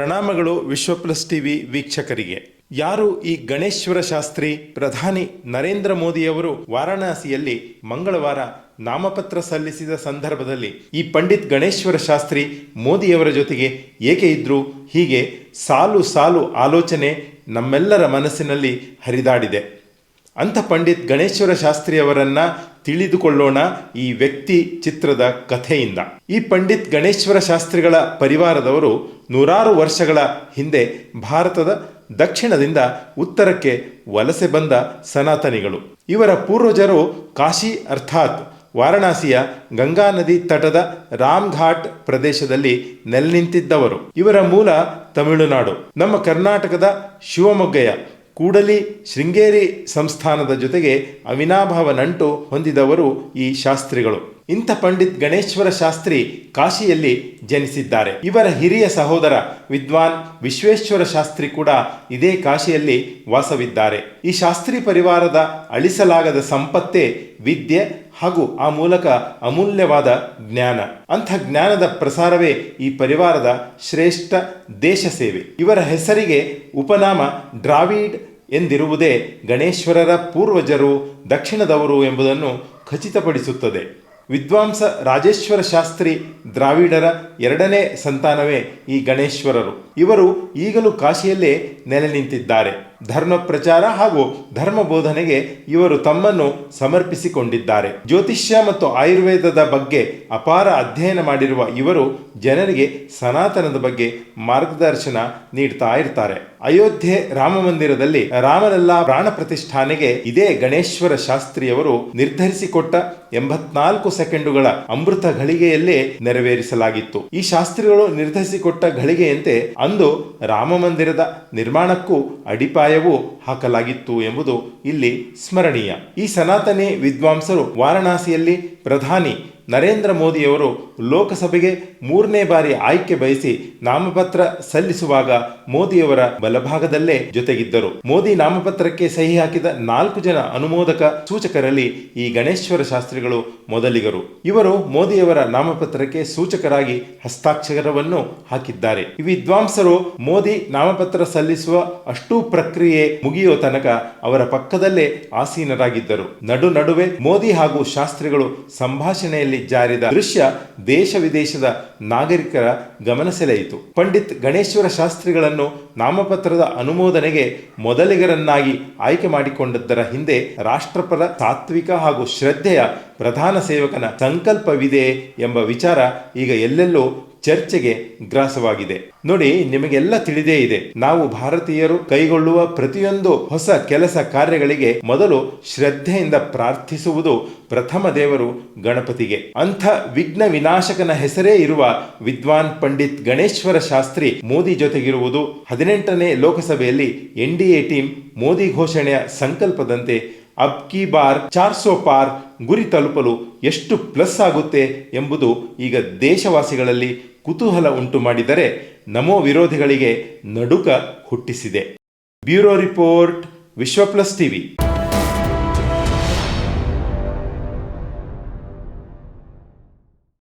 ಪ್ರಣಾಮಗಳು ವಿಶ್ವ plus TV ವೀಕ್ಷಕರಿಗೆ. ಯಾರು ಈ ಗಣೇಶ್ವರ ಶಾಸ್ತ್ರಿ ಪ್ರಧಾನಿ ನರೇಂದ್ರ ಮೋದಿಯವರು ವಾರಾಣಸಿಯಲ್ಲಿ ಮಂಗಳವಾರ ನಾಮಪತ್ರ ಸಲ್ಲಿಸಿದ ಸಂದರ್ಭದಲ್ಲಿ ಈ ಪಂಡಿತ್ ಗಣೇಶ್ವರ ಶಾಸ್ತ್ರಿ ಮೋದಿಯವರ ಜೊತೆಗೆ ಏಕೆ ಇದ್ರು? ಹೀಗೆ ಸಾಲು ಸಾಲು ಆಲೋಚನೆ ನಮ್ಮೆಲ್ಲರ ಮನಸ್ಸಿನಲ್ಲಿ ಹರಿದಾಡಿದೆ. ಅಂಥ ಪಂಡಿತ್ ಗಣೇಶ್ವರ ಶಾಸ್ತ್ರಿಯವರನ್ನ ತಿಳಿದುಕೊಳ್ಳೋಣ ಈ ವ್ಯಕ್ತಿ ಚಿತ್ರದ ಕಥೆಯಿಂದ. ಈ ಪಂಡಿತ್ ಗಣೇಶ್ವರ ಶಾಸ್ತ್ರಿಗಳ ಪರಿವಾರದವರು ನೂರಾರು ವರ್ಷಗಳ ಹಿಂದೆ ಭಾರತದ ದಕ್ಷಿಣದಿಂದ ಉತ್ತರಕ್ಕೆ ವಲಸೆ ಬಂದ ಸನಾತನಿಗಳು. ಇವರ ಪೂರ್ವಜರು ಕಾಶಿ ಅರ್ಥಾತ್ ವಾರಣಾಸಿಯ ಗಂಗಾ ನದಿ ತಟದ ರಾಮ್ಘಾಟ್ ಪ್ರದೇಶದಲ್ಲಿ ನೆಲೆ ನಿಂತಿದ್ದವರು ಇವರ ಮೂಲ ತಮಿಳುನಾಡು. ನಮ್ಮ ಕರ್ನಾಟಕದ ಶಿವಮೊಗ್ಗೆಯ ಕೂಡಲಿ ಶೃಂಗೇರಿ ಸಂಸ್ಥಾನದ ಜೊತೆಗೆ ಅವಿನಾಭಾವ ನಂಟು ಹೊಂದಿದವರು ಈ ಶಾಸ್ತ್ರಿಗಳು. ಇಂಥ ಪಂಡಿತ್ ಗಣೇಶ್ವರ ಶಾಸ್ತ್ರಿ ಕಾಶಿಯಲ್ಲಿ ಜನಿಸಿದ್ದಾರೆ. ಇವರ ಹಿರಿಯ ಸಹೋದರ ವಿದ್ವಾನ್ ವಿಶ್ವೇಶ್ವರ ಶಾಸ್ತ್ರಿ ಕೂಡ ಇದೇ ಕಾಶಿಯಲ್ಲಿ ವಾಸವಿದ್ದಾರೆ. ಈ ಶಾಸ್ತ್ರಿ ಪರಿವಾರದ ಅಳಿಸಲಾಗದ ಸಂಪತ್ತೇ ವಿದ್ಯೆ ಹಾಗೂ ಆ ಮೂಲಕ ಅಮೂಲ್ಯವಾದ ಜ್ಞಾನ. ಅಂಥ ಜ್ಞಾನದ ಪ್ರಸಾರವೇ ಈ ಪರಿವಾರದ ಶ್ರೇಷ್ಠ ದೇಶ ಸೇವೆ. ಇವರ ಹೆಸರಿಗೆ ಉಪನಾಮ ಡ್ರಾವಿಡ್ ಎಂದಿರುವುದೇ ಗಣೇಶ್ವರರ ಪೂರ್ವಜರು, ದಕ್ಷಿಣದವರು ಎಂಬುದನ್ನು ಖಚಿತಪಡಿಸುತ್ತದೆ. ವಿದ್ವಾಂಸ ರಾಜೇಶ್ವರ ಶಾಸ್ತ್ರಿ ದ್ರಾವಿಡರ ಎರಡನೇ ಸಂತಾನವೇ ಈ ಗಣೇಶ್ವರರು. ಇವರು ಈಗಲೂ ಕಾಶಿಯಲ್ಲೇ ನೆಲೆ ನಿಂತಿದ್ದಾರೆ ಧರ್ಮ ಪ್ರಚಾರ ಹಾಗೂ ಧರ್ಮ ಬೋಧನೆಗೆ ಇವರು ತಮ್ಮನ್ನು ಸಮರ್ಪಿಸಿಕೊಂಡಿದ್ದಾರೆ. ಜ್ಯೋತಿಷ್ಯ ಮತ್ತು ಆಯುರ್ವೇದದ ಬಗ್ಗೆ ಅಪಾರ ಅಧ್ಯಯನ ಮಾಡಿರುವ ಇವರು ಜನರಿಗೆ ಸನಾತನದ ಬಗ್ಗೆ ಮಾರ್ಗದರ್ಶನ ನೀಡ್ತಾ ಇರ್ತಾರೆ. ಅಯೋಧ್ಯೆ ರಾಮ ಮಂದಿರದಲ್ಲಿ ರಾಮಲಲ್ಲಾ ಪ್ರಾಣ ಪ್ರತಿಷ್ಠಾನೆಗೆ ಇದೇ ಗಣೇಶ್ವರ ಶಾಸ್ತ್ರಿಯವರು ನಿರ್ಧರಿಸಿಕೊಟ್ಟ ಎಂಬತ್ನಾಲ್ಕು ಸೆಕೆಂಡುಗಳ ಅಮೃತ ಘಳಿಗೆಯಲ್ಲೇ ನೆರವೇರಿಸಲಾಗಿತ್ತು. ಈ ಶಾಸ್ತ್ರಿಗಳು ನಿರ್ಧರಿಸಿಕೊಟ್ಟ ಘಳಿಗೆಯಂತೆ ಅಂದು ರಾಮ ಮಂದಿರದ ನಿರ್ಮಾಣಕ್ಕೂ ಅಡಿಪಾಯವೂ ಹಾಕಲಾಗಿತ್ತು ಎಂಬುದು ಇಲ್ಲಿ ಸ್ಮರಣೀಯ. ಈ ಸನಾತನಿ ವಿದ್ವಾಂಸರು ವಾರಣಾಸಿಯಲ್ಲಿ ಪ್ರಧಾನಿ ನರೇಂದ್ರ ಮೋದಿಯವರು ಲೋಕಸಭೆಗೆ ಮೂರನೇ ಬಾರಿ ಆಯ್ಕೆ ಬಯಸಿ ನಾಮಪತ್ರ ಸಲ್ಲಿಸುವಾಗ ಮೋದಿಯವರ ಬಲಭಾಗದಲ್ಲೇ ಜೊತೆಗಿದ್ದರು. ಮೋದಿ ನಾಮಪತ್ರಕ್ಕೆ ಸಹಿ ಹಾಕಿದ ನಾಲ್ಕು ಜನ ಅನುಮೋದಕ ಸೂಚಕರಲ್ಲಿ ಈ ಗಣೇಶ್ವರ ಶಾಸ್ತ್ರಿಗಳು ಮೊದಲಿಗರು. ಇವರು ಮೋದಿಯವರ ನಾಮಪತ್ರಕ್ಕೆ ಸೂಚಕರಾಗಿ ಹಸ್ತಾಕ್ಷರವನ್ನು ಹಾಕಿದ್ದಾರೆ. ಈ ವಿದ್ವಾಂಸರು ಮೋದಿ ನಾಮಪತ್ರ ಸಲ್ಲಿಸುವ ಅಷ್ಟೂ ಪ್ರಕ್ರಿಯೆ ಮುಗಿಯುವ ತನಕ ಅವರ ಪಕ್ಕದಲ್ಲೇ ಆಸೀನರಾಗಿದ್ದರು. ನಡು ನಡುವೆ ಮೋದಿ ಹಾಗೂ ಶಾಸ್ತ್ರಿಗಳು ಸಂಭಾಷಣೆಯಲ್ಲಿ ಜಾರಿದ ದೃಶ್ಯ ದೇಶ ವಿದೇಶದ ನಾಗರಿಕರ ಗಮನ ಸೆಳೆಯಿತು ಪಂಡಿತ್ ಗಣೇಶ್ವರ ಶಾಸ್ತ್ರಿಗಳನ್ನು ನಾಮಪತ್ರದ ಅನುಮೋದನೆಗೆ ಮೊದಲಿಗರನ್ನಾಗಿ ಆಯ್ಕೆ ಮಾಡಿಕೊಂಡದ್ದರ ಹಿಂದೆ ರಾಷ್ಟ್ರಪರ ತಾತ್ವಿಕ ಹಾಗೂ ಶ್ರದ್ಧೆಯ ಪ್ರಧಾನ ಸೇವಕನ ಸಂಕಲ್ಪವಿದೆ ಎಂಬ ವಿಚಾರ ಈಗ ಎಲ್ಲೆಲ್ಲೂ ಚರ್ಚೆಗೆ ಗ್ರಾಸವಾಗಿದೆ. ನೋಡಿ, ನಿಮಗೆಲ್ಲ ತಿಳಿದೇ ಇದೆ. ನಾವು ಭಾರತೀಯರು ಕೈಗೊಳ್ಳುವ ಪ್ರತಿಯೊಂದು ಹೊಸ ಕೆಲಸ ಕಾರ್ಯಗಳಿಗೆ ಮೊದಲು ಶ್ರದ್ಧೆಯಿಂದ ಪ್ರಾರ್ಥಿಸುವುದು ಪ್ರಥಮ ದೇವರು ಗಣಪತಿಗೆ. ಅಂಥ ವಿಘ್ನ ವಿನಾಶಕನ ಹೆಸರೇ ಇರುವ ವಿದ್ವಾನ್ ಪಂಡಿತ್ ಗಣೇಶ್ವರ ಶಾಸ್ತ್ರಿ ಮೋದಿ ಜೊತೆಗಿರುವುದು ಹದಿನೆಂಟನೇ ಲೋಕಸಭೆಯಲ್ಲಿ N D A team Modi ಘೋಷಣೆಯ ಸಂಕಲ್ಪದಂತೆ ಅಬ್ ಕಿ ಬಾರ್ ಚಾರ್ ಸೋ ಪಾರ್ ಗುರಿ ತಲುಪಲು ಎಷ್ಟು ಪ್ಲಸ್ ಆಗುತ್ತೆ ಎಂಬುದು ಈಗ ದೇಶವಾಸಿಗಳಲ್ಲಿ ಕುತೂಹಲ ಉಂಟು ಮಾಡಿದರೆ ನಮೋ ವಿರೋಧಿಗಳಿಗೆ ನಡುಕ ಹುಟ್ಟಿಸಿದೆ. Bureau report Vishwa plus TV.